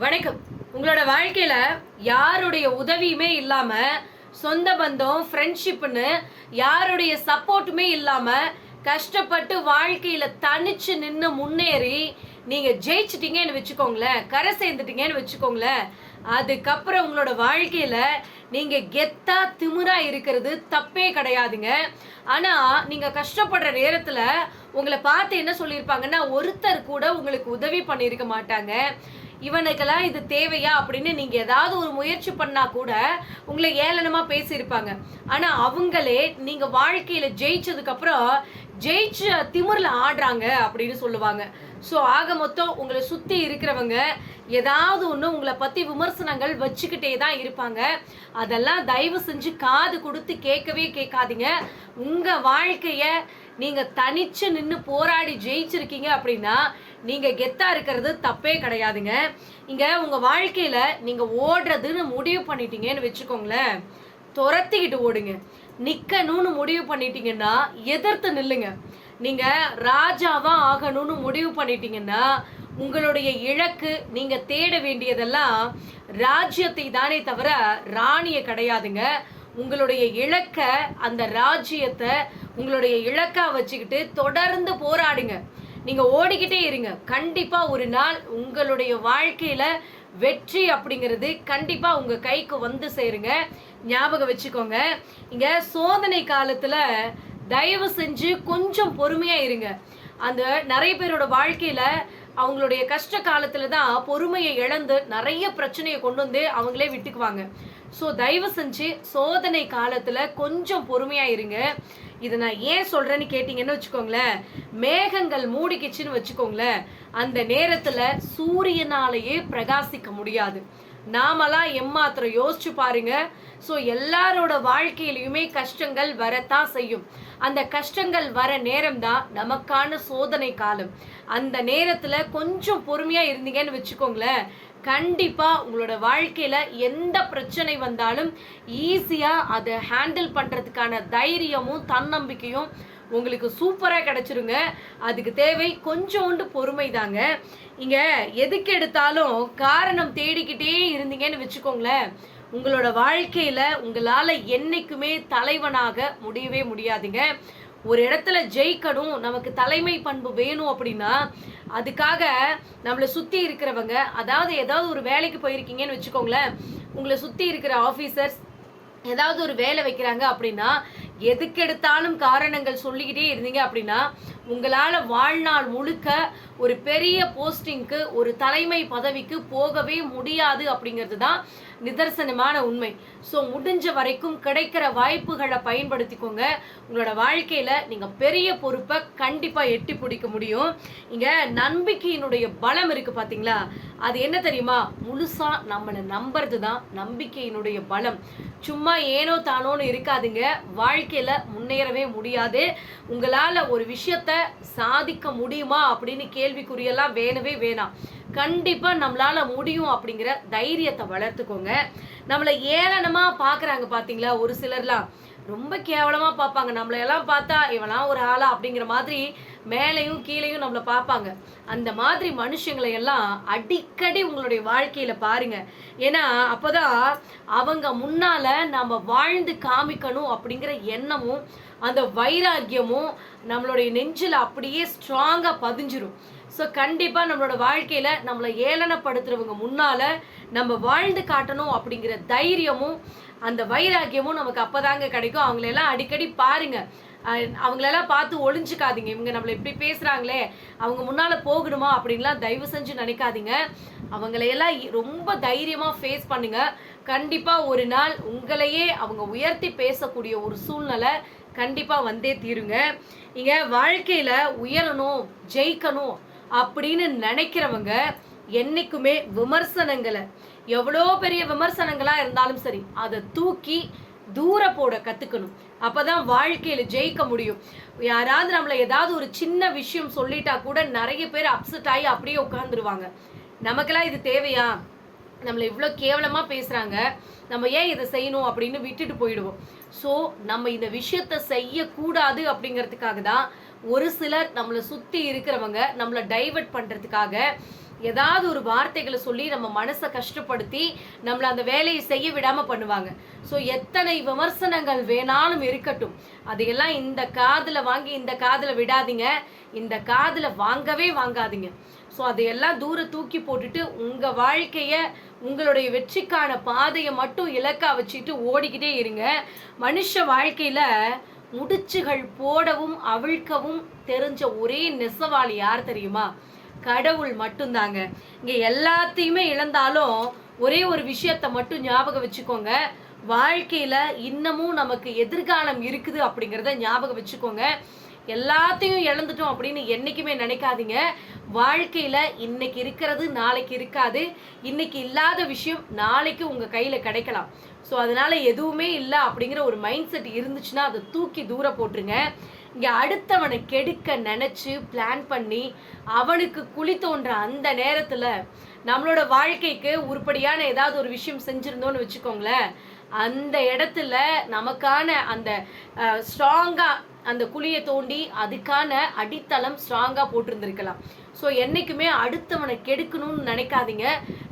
வணக்கம். உங்களோட வாழ்க்கையில யாருடைய உதவியுமே இல்லாம சொந்த பந்தம் ஃப்ரெண்ட்ஷிப்னு யாருடைய சப்போர்ட்டுமே இல்லாம கஷ்டப்பட்டு வாழ்க்கையில தனிச்சு நின்று முன்னேறி நீங்க ஜெயிச்சிட்டீங்கன்னு வச்சுக்கோங்களேன் கரை சேர்ந்துட்டீங்கன்னு வச்சுக்கோங்களேன் அதுக்கப்புறம் உங்களோட வாழ்க்கையில நீங்க கெத்தா திமுறா இருக்கிறது தப்பே கிடையாதுங்க. ஆனா நீங்க கஷ்டப்படுற நேரத்துல உங்களை பார்த்து என்ன சொல்லியிருப்பாங்கன்னா ஒருத்தர் கூட உங்களுக்கு உதவி பண்ணியிருக்க மாட்டாங்க. இவனுக்கெல்லாம் இது தேவையா அப்படின்னு நீங்க ஏதாவது ஒரு முயற்சி பண்ணா கூட உங்களை ஏளனமா பேசியிருப்பாங்க. ஆனா அவங்களே நீங்க வாழ்க்கையில ஜெயிச்சதுக்கு அப்புறம் ஜெயிச்ச திமிர்ல ஆடுறாங்க அப்படின்னு சொல்லுவாங்க. ஸோ ஆக மொத்தம் உங்களை சுற்றி இருக்கிறவங்க ஏதாவது ஒன்று உங்களை பற்றி விமர்சனங்கள் வச்சுக்கிட்டே தான் இருப்பாங்க. அதெல்லாம் தயவு செஞ்சு காது கொடுத்து கேட்கவே கேட்காதீங்க. உங்கள் வாழ்க்கையை நீங்க தனிச்சு நின்று போராடி ஜெயிச்சிருக்கீங்க அப்படின்னா நீங்க கெத்தா இருக்கிறது தப்பே கிடையாதுங்க. இங்க உங்க வாழ்க்கையில நீங்க ஓடுறதுன்னு முடிவு பண்ணிட்டீங்கன்னு வச்சுக்கோங்களேன். துரத்திக்கிட்டு ஓடுங்க. நிக்கணும்னு முடிவு பண்ணிட்டீங்கன்னா எதிர்த்து நில்லுங்க. நீங்க ராஜாவா ஆகணும்னு முடிவு பண்ணிட்டீங்கன்னா உங்களுடைய இலக்கு நீங்க தேட வேண்டியதெல்லாம் ராஜ்யத்தை தானே தவிர ராணியை கிடையாதுங்க. உங்களுடைய இலக்க அந்த ராஜ்யத்தை உங்களுடைய இலக்கா வச்சுக்கிட்டு தொடர்ந்து போராடுங்க. நீங்க ஓடிக்கிட்டே இருங்க. கண்டிப்பா ஒரு நாள் உங்களுடைய வாழ்க்கையில வெற்றி அப்படிங்கிறது கண்டிப்பா உங்க கைக்கு வந்து சேருங்க. ஞாபகம் வச்சுக்கோங்க. இங்க சோதனை காலத்துல தயவு செஞ்சு கொஞ்சம் பொறுமையா இருங்க. அந்த நிறைய பேரோட வாழ்க்கையில அவங்களுடைய கஷ்ட காலத்துல தான் பொறுமையை இழந்து நிறைய பிரச்சனையை கொண்டு வந்து அவங்களே விட்டுக்குவாங்க. ஸோ தயவு செஞ்சு சோதனை காலத்தில் கொஞ்சம் பொறுமையாக இருங்க. இதை நான் ஏன் சொல்கிறேன்னு கேட்டிங்கன்னு வச்சுக்கோங்களேன். மேகங்கள் மூடிக்கிச்சுன்னு வச்சுக்கோங்களேன். அந்த நேரத்தில் சூரியனாலேயே பிரகாசிக்க முடியாது. நாமெல்லாம் எம்மாத்திரம் யோசிச்சு பாருங்க. ஸோ எல்லாரோட வாழ்க்கையிலையுமே கஷ்டங்கள் வரத்தான் செய்யும். அந்த கஷ்டங்கள் வர நேரம் தான் நமக்கான சோதனை காலம். அந்த நேரத்தில் கொஞ்சம் பொறுமையாக இருந்தீங்கன்னு வச்சுக்கோங்களேன். கண்டிப்பாக உங்களோட வாழ்க்கையில் எந்த பிரச்சனை வந்தாலும் ஈஸியாக அதை ஹேண்டில் பண்ணுறதுக்கான தைரியமும் தன்னம்பிக்கையும் உங்களுக்கு சூப்பராக கிடச்சிருங்க. அதுக்கு தேவை கொஞ்சோண்டு பொறுமை தாங்க. இங்கே எதுக்கு எடுத்தாலும் காரணம் தேடிக்கிட்டே இருந்தீங்கன்னு வச்சுக்கோங்களேன். உங்களோட வாழ்க்கையில் உங்களால் என்றைக்குமே தலைவனாக முடியவே முடியாதுங்க. ஒரு இடத்துல ஜெயிக்கணும் நமக்கு தலைமை பண்பு வேணும் அப்படின்னா அதுக்காக நம்மளை சுத்தி இருக்கிறவங்க அதாவது ஏதாவது ஒரு வேலைக்கு போயிருக்கீங்கன்னு வச்சுக்கோங்களேன் உங்களை சுத்தி இருக்கிற ஆஃபீஸர்ஸ் ஏதாவது ஒரு வேலை வைக்கிறாங்க அப்படின்னா எதுக்கெடுத்தாலும் காரணங்கள் சொல்லிக்கிட்டே இருந்தீங்க அப்படின்னா உங்களால் வாழ்நாள் முழுக்க ஒரு பெரிய போஸ்டிங்க்கு ஒரு தலைமை பதவிக்கு போகவே முடியாது அப்படிங்கிறது தான் நிதர்சனமான உண்மை. ஸோ முடிஞ்ச வரைக்கும் கிடைக்கிற வாய்ப்புகளை பயன்படுத்திக்கோங்க. உங்களோட வாழ்க்கையில் நீங்கள் பெரிய பொறுப்பை கண்டிப்பாக எட்டி பிடிக்க முடியும். இங்கே நம்பிக்கையினுடைய பலம் இருக்குது பார்த்தீங்களா அது என்ன தெரியுமா? முழுசாக நம்மளை நம்புறது தான் நம்பிக்கையினுடைய பலம். சும்மா ஏனோ தானோன்னு இருக்காதுங்க. வாழ்க்கையில் முன்னேறவே முடியாது. உங்களால் ஒரு விஷயத்த சாதிக்க முடியுமா அப்படின்னு கேள்விக்குறியெல்லாம் வேணவே வேணாம். கண்டிப்பாக நம்மளால முடியும் அப்படிங்கிற தைரியத்தை வளர்த்துக்கோங்க. நம்மளை ஏளனமாக பார்க்குறாங்க பார்த்தீங்களா ஒரு சிலர்லாம். ரொம்ப கேவலமாக பார்ப்பாங்க. நம்மளையெல்லாம் பார்த்தா இவெல்லாம் ஒரு ஆளா? அப்படிங்கிற மாதிரி மேலேயும் கீழேயும் நம்மளை பார்ப்பாங்க. அந்த மாதிரி மனுஷங்களை எல்லாம் அடிக்கடி உங்களுடைய வாழ்க்கையில பாருங்க. ஏன்னா அப்போதான் அவங்க முன்னால நம்ம வாழ்ந்து காமிக்கணும் அப்படிங்கிற எண்ணமும் அந்த வைராக்கியமும் நம்மளுடைய நெஞ்சில் அப்படியே ஸ்ட்ராங்காக பதிஞ்சிரும். ஸோ கண்டிப்பாக நம்மளோட வாழ்க்கையில் நம்மளை ஏளனப்படுத்துறவங்க முன்னால் நம்ம வாழ்ந்து காட்டணும் அப்படிங்கிற தைரியமும் அந்த வைராக்கியமும் நமக்கு அப்போதாங்க கிடைக்கும். அவங்களெல்லாம் அடிக்கடி பாருங்கள் அவங்களெல்லாம் பார்த்து ஒளிஞ்சிக்காதீங்க. இவங்க நம்மளை இப்படி பேசுகிறாங்களே அவங்க முன்னால் போகணுமா அப்படின்லாம் தயவு செஞ்சு நினைக்காதீங்க. அவங்களையெல்லாம் இ- ரொம்ப தைரியமாக ஃபேஸ் பண்ணுங்கள் கண்டிப்பாக ஒரு நாள் உங்களையே அவங்க உயர்த்தி பேசக்கூடிய ஒரு சூழ்நிலை கண்டிப்பாக வந்தே தீருங்க. இங்கே வாழ்க்கையில் உயரணும் ஜெயிக்கணும் அப்படின்னு நினைக்கிறவங்க என்னைக்குமே விமர்சனங்களை எவ்வளோ பெரிய விமர்சனங்களா இருந்தாலும் சரி அதை தூக்கி தூர போட கத்துக்கணும். அப்பதான் வாழ்க்கையில் ஜெயிக்க முடியும். யாராவது நம்மளை ஏதாவது ஒரு சின்ன விஷயம் சொல்லிட்டா கூட நிறைய பேர் அப்செட் ஆகி அப்படியே உட்காந்துருவாங்க நமக்கெல்லாம் இது தேவையா? நம்மளை இவ்வளோ கேவலமாக பேசுகிறாங்க நம்ம ஏன் இதை செய்யணும் அப்படின்னு விட்டுட்டு போயிடுவோம். ஸோ நம்ம இந்த விஷயத்த செய்யக்கூடாது அப்படிங்கிறதுக்காக தான் ஒரு சிலர் நம்மளை சுற்றி இருக்கிறவங்க நம்மளை டைவர்ட் பண்ணுறதுக்காக ஏதாவது ஒரு வார்த்தைகளை சொல்லி நம்ம மனசை கஷ்டப்படுத்தி நம்மளை அந்த வேலையை செய்ய விடாம பண்ணுவாங்க. ஸோ எத்தனை விமர்சனங்கள் வேணாலும் இருக்கட்டும். அதையெல்லாம் இந்த காதில் வாங்கி இந்த காதில் விடாதீங்க. இந்த காதில் வாங்கவே வாங்காதீங்க. ஸோ அதையெல்லாம் தூர தூக்கி போட்டுட்டு உங்கள் வாழ்க்கையை உங்களுடைய வெற்றிக்கான பாதையை மட்டும் இலக்கா வச்சுட்டு ஓடிக்கிட்டே இருங்க. மனுஷ வாழ்க்கையில் முடிச்சுகள் போடவும் அவிழ்க்கவும் தெரிஞ்ச ஒரே நெசவாளி யார் தெரியுமா? கடவுள் மட்டும்தாங்க. இங்க எல்லாத்தையுமே இழந்தாலும் ஒரே ஒரு விஷயத்த மட்டும் ஞாபகம் வச்சுக்கோங்க. வாழ்க்கையில இன்னமும் நமக்கு எதிர்காலம் இருக்குது அப்படிங்கிறத ஞாபகம் வச்சுக்கோங்க. எல்லாத்தையும் இழந்துட்டோம் அப்படின்னு என்னைக்குமே நினைக்காதீங்க. வாழ்க்கையில இன்னைக்கு இருக்கிறது நாளைக்கு இருக்காது. இன்னைக்கு இல்லாத விஷயம் நாளைக்கு உங்க கையில கிடைக்கலாம். ஸோ அதனால எதுவுமே இல்லை அப்படிங்கிற ஒரு மைண்ட் செட் இருந்துச்சுன்னா அதை தூக்கி தூர போட்டுருங்க. இங்க அடுத்தவனை கெடுக்க நினைச்சு பிளான் பண்ணி அவனுக்கு குழி தோன்ற அந்த நேரத்துல நம்மளோட வாழ்க்கைக்கு உருப்படியான ஏதாவது ஒரு விஷயம் செஞ்சுருந்தோன்னு வச்சுக்கோங்களேன். அந்த இடத்துல நமக்கான அந்த ஸ்ட்ராங்கா அந்த குழியை தோண்டி அதுக்கான அடித்தளம் ஸ்ட்ராங்காக போட்டிருந்திருக்கலாம். ஸோ என்னைக்குமே அடுத்தவனை கெடுக்கணும்னு நினைக்காதீங்க.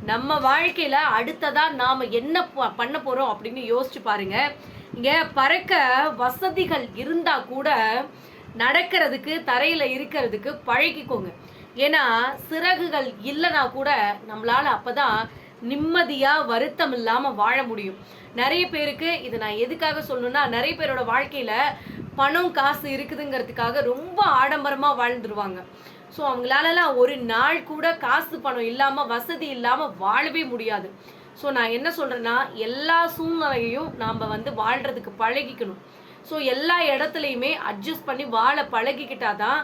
நம்ம வாழ்க்கையில் அடுத்ததாக நாம் என்ன ப- பண்ண போகிறோம் அப்படின்னு யோசிச்சு பாருங்க. இங்கே பறக்க வசதிகள் இருந்தால் கூட நடக்கிறதுக்கு தரையில் இருக்கிறதுக்கு பழகிக்கோங்க. ஏன்னா சிறகுகள் இல்லைனா கூட நம்மளால் அப்போ தான் நிம்மதியாக வருத்தம் இல்லாமல் வாழ முடியும். நிறைய பேருக்கு இது நான் எதுக்காக சொல்லணும்னா நிறைய பேரோட வாழ்க்கையில பணம் காசு இருக்குதுங்கிறதுக்காக ரொம்ப ஆடம்பரமா வாழ்ந்துருவாங்க. ஸோ அவங்களாலலாம் ஒரு நாள் கூட காசு பணம் இல்லாமல் வசதி இல்லாமல் வாழவே முடியாது. ஸோ நான் என்ன சொல்கிறேன்னா எல்லா சூழ்நிலையையும் நாம் வந்து வாழ்றதுக்கு பழகிக்கணும். ஸோ எல்லா இடத்துலையுமே அட்ஜஸ்ட் பண்ணி வாழ பழகிக்கிட்டாதான்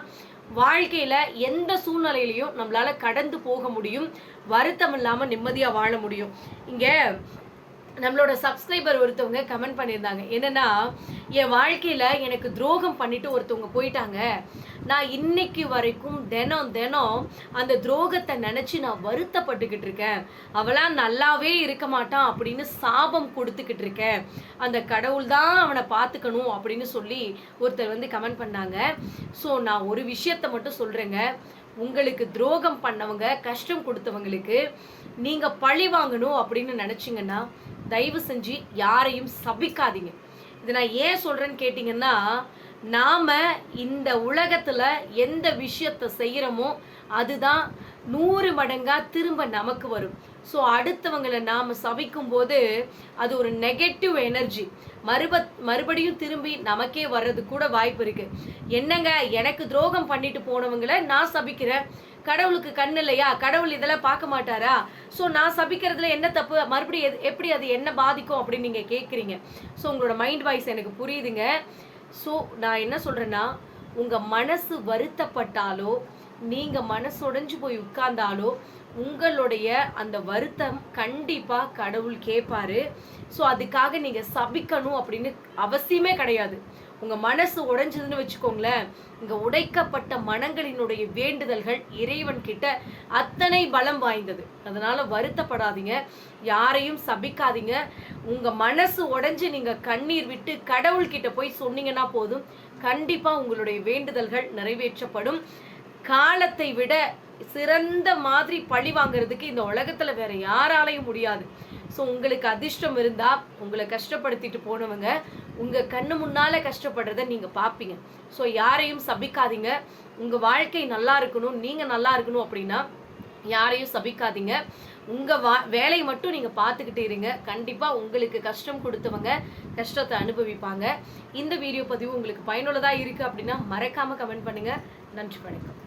வாழ்க்கையில எந்த சூழ்நிலையிலையும் நம்மளால கடந்து போக முடியும். வருத்தம் இல்லாமல் நிம்மதியாக வாழ முடியும். இங்கே நம்மளோட சப்ஸ்கிரைபர் ஒருத்தவங்க கமெண்ட் பண்ணியிருந்தாங்க. என்னன்னா என் வாழ்க்கையில் எனக்கு துரோகம் பண்ணிட்டு ஒருத்தவங்க போயிட்டாங்க. நான் இன்னைக்கு வரைக்கும் தினம் தினம் அந்த துரோகத்தை நினச்சி நான் வருத்தப்பட்டுக்கிட்டு இருக்கேன். அவளாம் நல்லாவே இருக்க மாட்டான் அப்படின்னு சாபம் கொடுத்துக்கிட்டு இருக்கேன். அந்த கடவுள் தான் அவனை பார்த்துக்கணும் அப்படின்னு சொல்லி ஒருத்தர் வந்து கமெண்ட் பண்ணாங்க. ஸோ நான் ஒரு விஷயத்த மட்டும் சொல்கிறேங்க உங்களுக்கு துரோகம் பண்ணவங்க கஷ்டம் கொடுத்தவங்களுக்கு நீங்கள் பழி வாங்கணும் அப்படின்னு நினச்சிங்கன்னா தயவு செஞ்சு யாரையும் சபிக்காதீங்க. இது நான் ஏன் சொல்றேன்னு கேட்டிங்கன்னா நாம இந்த உலகத்துல எந்த விஷயத்த செய்யறோமோ அதுதான் நூறு மடங்கா திரும்ப நமக்கு வரும். ஸோ அடுத்தவங்களை நாம் சபிக்கும் போது அது ஒரு நெகட்டிவ் எனர்ஜி மறுப மறுபடியும் திரும்பி நமக்கே வர்றது கூட வாய்ப்பு இருக்கு. என்னங்க எனக்கு துரோகம் பண்ணிட்டு போனவங்களை நான் சபிக்கிறேன்? கடவுளுக்கு கண் இல்லையா? கடவுள் இதெல்லாம் பார்க்க மாட்டாரா? ஸோ நான் சபிக்கிறதுல என்ன தப்பு? மறுபடியும் எது- எப்படி அது என்ன பாதிக்கும் அப்படின்னு நீங்கள் கேட்குறீங்க ஸோ உங்களோட மைண்ட் வாய்ஸ் எனக்கு புரியுதுங்க. ஸோ நான் என்ன சொல்கிறேன்னா உங்கள் மனசு வருத்தப்பட்டாலோ நீங்கள் மனசு உடைஞ்சு போய் உட்கார்ந்தாலோ உங்களுடைய அந்த வருத்தம் கண்டிப்பா கடவுள் கேட்பாரு ஸோ அதுக்காக நீங்க சபிக்கணும் அப்படின்னு அவசியமே கிடையாது. உங்க மனசு உடைஞ்சதுன்னு வச்சுக்கோங்களேன். இங்க உடைக்கப்பட்ட மனங்களினுடைய வேண்டுதல்கள் இறைவன் கிட்ட அத்தனை பலம் வாய்ந்தது. அதனால வருத்தப்படாதீங்க. யாரையும் சபிக்காதீங்க. உங்க மனசு உடைஞ்சு நீங்க கண்ணீர் விட்டு கடவுள் கிட்ட போய் சொன்னீங்கன்னா போதும். கண்டிப்பா உங்களுடைய வேண்டுதல்கள் நிறைவேற்றப்படும். காலத்தை விட சிறந்த மாதிரி பழி வாங்குறதுக்கு இந்த உலகத்துல வேற யாராலையும் முடியாது. ஸோ உங்களுக்கு அதிர்ஷ்டம் இருந்தா உங்களை கஷ்டப்படுத்திட்டு போனவங்க உங்க கண்ணு முன்னால கஷ்டப்படுறத நீங்க பாப்பீங்க. ஸோ யாரையும் சபிக்காதீங்க. உங்க வாழ்க்கை நல்லா இருக்கணும் நீங்க நல்லா இருக்கணும் அப்படின்னா யாரையும் சபிக்காதீங்க. உங்க வா வேலையை மட்டும் நீங்க பார்த்துக்கிட்டு இருங்க. கண்டிப்பா உங்களுக்கு கஷ்டம் கொடுத்தவங்க கஷ்டத்தை அனுபவிப்பாங்க. இந்த வீடியோ பதிவு உங்களுக்கு பயனுள்ளதா இருக்கு அப்படின்னா மறக்காம கமெண்ட் பண்ணுங்க. நன்றி வணக்கம்.